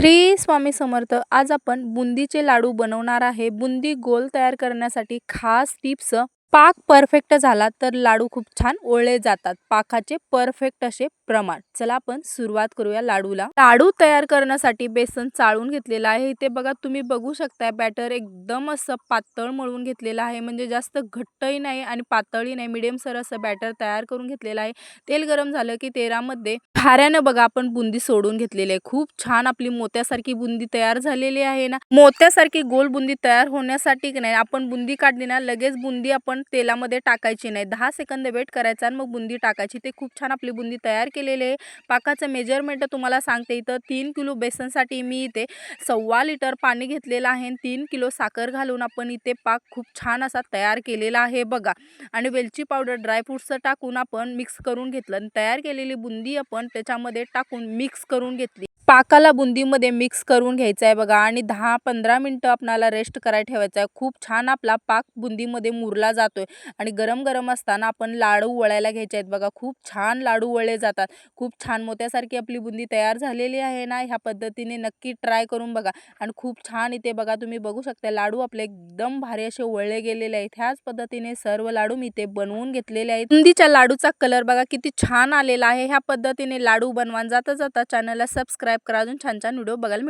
श्री स्वामी समर्थ आज आपण बुंदीचे लाडू बनवणार आहे. बुंदी गोल तयार करण्यासाठी खास टिप्स पाक परफेक्ट झाला तर लाडू खूप छान ओळले जातात. पाकाचे परफेक्ट असे प्रमाण. चला आपण सुरुवात करूया लाडूला. लाडू तयार करण्यासाठी बेसन चाळून घेतलेलं आहे. इथे बघा तुम्ही बघू शकता बॅटर एकदम असं पातळ मळून घेतलेलं आहे. म्हणजे जास्त घट्टही नाही आणि पातळही नाही. मिडियम सर असं बॅटर तयार करून घेतलेलं आहे. तेल गरम झालं की तेलामध्ये खाऱ्यानं बघा आपण बुंदी सोडून घेतलेली आहे. खूप छान आपली मोत्यासारखी बुंदी तयार झालेली आहे ना. मोत्यासारखी गोल बुंदी तयार होण्यासाठी की नाही आपण बुंदी काढली ना लगेच बुंदी आपण तेलामध्ये टाकायची नाही. दहा सेकंद वेट करायचा आणि मग बुंदी टाकायची. ते खूप छान आपली बुंदी तयार केलेली आहे. पाकाचं मेजरमेंट तुम्हाला सांगते इथं तीन किलो बेसनसाठी मी इथे सव्वा लिटर पाणी घेतलेलं आहे आणि तीन किलो साखर घालून आपण इथे पाक खूप छान असा तयार केलेला आहे बघा. आणि वेलची पावडर ड्रायफ्रुट्सचं टाकून आपण मिक्स करून घेतलं. आणि तयार केलेली बुंदी आपण त्याच्यामध्ये टाकून मिक्स करून घेतली. पाकाला बुंदीमध्ये मिक्स करून घ्यायचं आहे बघा. आणि दहा पंधरा मिनटं आपणाला रेस्ट करायला ठेवायचं आहे खूप छान आपला पाक बुंदीमध्ये मुरला जातोय. आणि गरम गरम असताना आपण लाडू वळायला घ्यायचे आहेत बघा. खूप छान लाडू वळले जातात. खूप छान मोत्यासारखी आपली बुंदी तयार झालेली आहे ना? ह्या पद्धतीने नक्की ट्राय करून बघा. आणि खूप छान इथे बघा तुम्ही बघू शकता लाडू आपले एकदम भारी असे वळले गेलेले आहेत. ह्याच पद्धतीने सर्व लाडू मी ते बनवून घेतलेले आहेत. बुंदीच्या लाडूचा कलर बघा किती छान आलेला आहे. ह्या पद्धतीने लाडू बनवा. जाता जाता चॅनलला सबस्क्राईब सबस्क्राईब करा. अजून छान छान व्हिडिओ बघायला मिळतील.